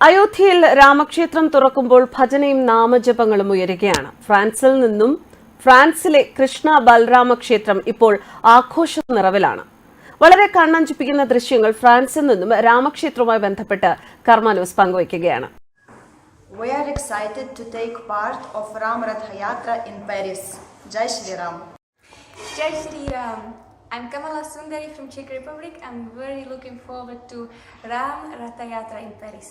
അയോധ്യയിൽ രാമക്ഷേത്രം തുറക്കുമ്പോൾ ഭജനയും നാമജപങ്ങളും ഉയരുകയാണ് ഫ്രാൻസിൽ നിന്നും ഫ്രാൻസിലെ കൃഷ്ണ ബൽരാമ ക്ഷേത്രം ഇപ്പോൾ ആഘോഷ നിറവിലാണ് വളരെ കണ്ണഞ്ചിപ്പിക്കുന്ന ദൃശ്യങ്ങൾ ഫ്രാൻസിൽ നിന്നും രാമക്ഷേത്രവുമായി ബന്ധപ്പെട്ട് കർമാനൂസ് പങ്കുവയ്ക്കുകയാണ് We are excited to take part of Ram Rath Yatra in Paris. Jai Shri Ram. Jai Shri Ram. I'm Kamala Sundari from Czech Republic. I'm very looking forward to Ram Ratha Yatra in Paris.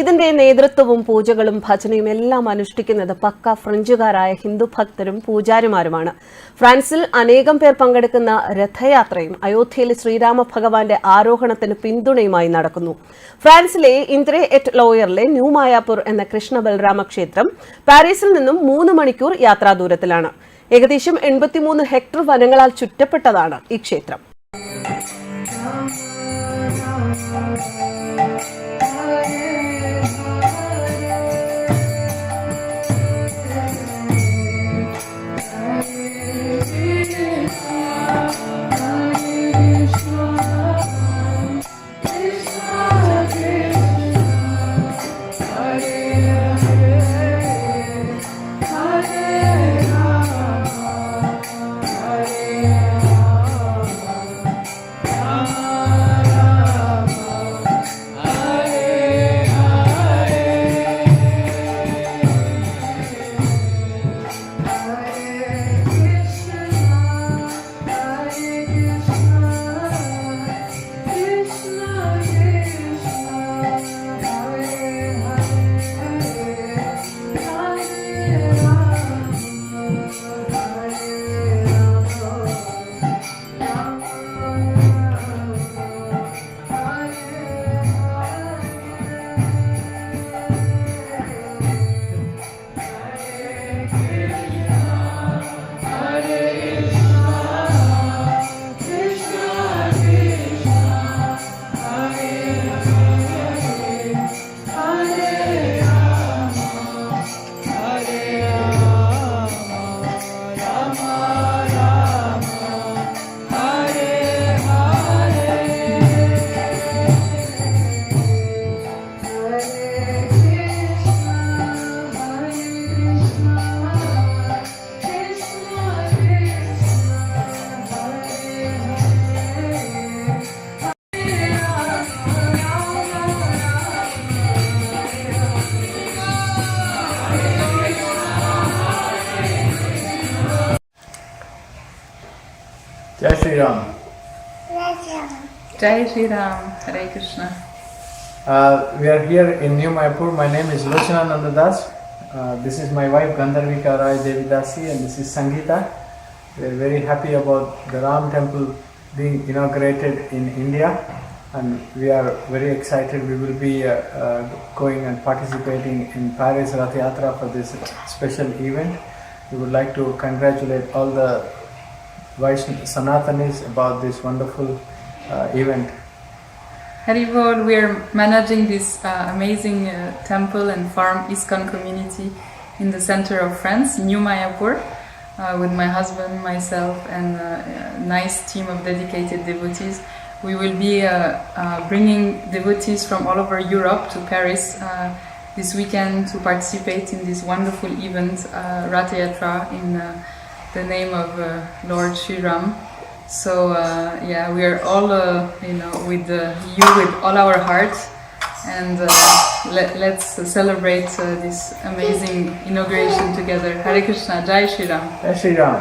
ഇതിന്റെ നേതൃത്വവും പൂജകളും ഭജനയും എല്ലാം അനുഷ്ഠിക്കുന്നത് പക്ക ഫ്രഞ്ചുകാരായ ഹിന്ദു ഭക്തരും പൂജാരിമാരുമാണ്. ഫ്രാൻസിൽ അനേകം പേർ പങ്കെടുക്കുന്ന രഥയാത്രയും അയോധ്യയിലെ ശ്രീരാമ ഭഗവാന്റെ ആരോഹണത്തിന് പിന്തുണയുമായി നടക്കുന്നു. ഫ്രാൻസിലെ ഇന്ദ്രെ എറ്റ് ലോയറിലെ ന്യൂ മായാപൂർ എന്ന കൃഷ്ണ ബലരാമ ക്ഷേത്രം പാരീസിൽ നിന്നും മൂന്ന് മണിക്കൂർ യാത്രാദൂരത്തിലാണ്. ഏകദേശം എൺപത്തിമൂന്ന് ഹെക്ടർ വനങ്ങളാൽ ചുറ്റപ്പെട്ടതാണ് ഈ ക്ഷേത്രം. Sriram. Jai Sriram. Hare Krishna. Uh, we are here in New Mayapur. My name is Lochana Nandadas. Uh, this is my wife Gandharvika Rai Devidasi and this is Sangeeta. We are very happy about the Ram temple being inaugurated in India and we are very excited. We will be uh, uh, going and participating in Paris Rath Yatra for this special event. We would like to congratulate all the Vaishnav Sanatanis about this wonderful uh, event. Haribol, we are managing this uh, amazing uh, temple and farm ISKCON community in the center of France, New Mayapur, uh, with my husband, myself, and uh, a nice team of dedicated devotees. We will be uh, uh, bringing devotees from all over Europe to Paris this weekend to participate in this wonderful event, uh, Rath Yatra, in the name of uh, Lord Sri Ram. So uh, yeah, we are all uh, you know with uh, you with all our hearts, and uh, let, let's celebrate uh, this amazing inauguration together. Hare Krishna, Jai Shri Ram. Jai Shri Ram.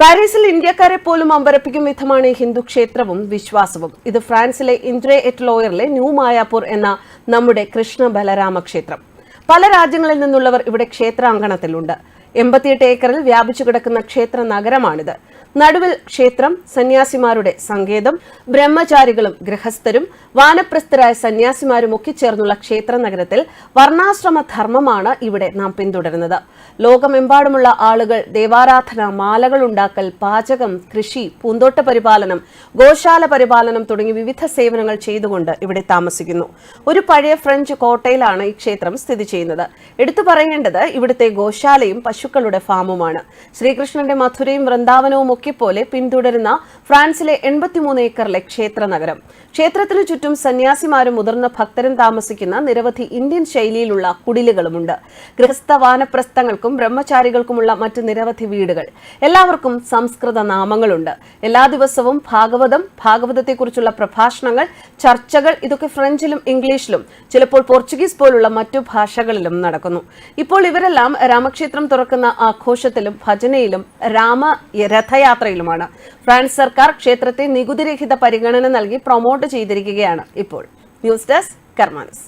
പാരീസിൽ ഇന്ത്യക്കാരെ പോലും അമ്പരപ്പിക്കും വിധമാണ് ഈ ഹിന്ദു ക്ഷേത്രവും വിശ്വാസവും ഇത് ഫ്രാൻസിലെ ഇന്ദ്രെ at ലോയറിലെ new Mayapur എന്ന നമ്മുടെ കൃഷ്ണ ബലരാമ ക്ഷേത്രം പല രാജ്യങ്ങളിൽ നിന്നുള്ളവർ ഇവിടെ ക്ഷേത്രാങ്കണത്തിലുണ്ട്. എൺപത്തിയെട്ട് ഏക്കറിൽ വ്യാപിച്ചു കിടക്കുന്ന ക്ഷേത്ര നഗരമാണിത്. നടുവിൽ ക്ഷേത്രം സന്യാസിമാരുടെ സങ്കേതം ബ്രഹ്മചാരികളും ഗൃഹസ്ഥരും വാനപ്രസ്ഥരായ സന്യാസിമാരും ഒക്കെ ചേർന്നുള്ള ക്ഷേത്ര നഗരത്തിൽ വർണാശ്രമ ധർമ്മമാണ് ഇവിടെ നാം പിന്തുടരുന്നത്. ലോകമെമ്പാടുമുള്ള ആളുകൾ ദേവാരാധന മാലകൾ ഉണ്ടാക്കൽ പാചകം കൃഷി പൂന്തോട്ട പരിപാലനം ഗോശാല പരിപാലനം തുടങ്ങി വിവിധ സേവനങ്ങൾ ചെയ്തുകൊണ്ട് ഇവിടെ താമസിക്കുന്നു. ഒരു പഴയ ഫ്രഞ്ച് കോട്ടയിലാണ് ഈ ക്ഷേത്രം സ്ഥിതി ചെയ്യുന്നത്. എടുത്തു പറയേണ്ടത് ഇവിടുത്തെ ഗോശാലയും പശുക്കളുടെ ഫാമുമാണ്. ശ്രീകൃഷ്ണന്റെ മധുരയും വൃന്ദാവനവും ഒക്കെ പോലെ പിന്തുടരുന്ന ഫ്രാൻസിലെ എൺപത്തിമൂന്ന് ഏക്കറിലെ ക്ഷേത്ര നഗരം. ക്ഷേത്രത്തിനു ചുറ്റും സന്യാസിമാരും മുതിർന്ന ഭക്തരും താമസിക്കുന്ന നിരവധി ഇന്ത്യൻ ശൈലിയിലുള്ള കുടിലുകളുമുണ്ട്. ഗൃഹസ്ഥ വാനപ്രസ്ഥങ്ങൾക്കും ബ്രഹ്മചാരികൾക്കുമുള്ള മറ്റ് നിരവധി വീടുകൾ. എല്ലാവർക്കും സംസ്കൃത നാമങ്ങളുണ്ട്. എല്ലാ ദിവസവും ഭാഗവതം ഭാഗവതത്തെക്കുറിച്ചുള്ള പ്രഭാഷണങ്ങൾ ചർച്ചകൾ ഇതൊക്കെ ഫ്രഞ്ചിലും ഇംഗ്ലീഷിലും ചിലപ്പോൾ പോർച്ചുഗീസ് പോലുള്ള മറ്റു ഭാഷകളിലും നടക്കുന്നു. ഇപ്പോൾ ഇവരെല്ലാം രാമക്ഷേത്രം തുറക്കുന്ന ആഘോഷത്തിലും ഭജനയിലും രാമ രഥയാത്രയിലുമാണ് ഫ്രാൻസ് സർക്കാർ ക്ഷേത്രത്തെ നികുതിരഹിത പരിഗണന നൽകി പ്രൊമോട്ട് ചെയ്തിരിക്കുകയാണ് ഇപ്പോൾ. News desk കർമാനസ്.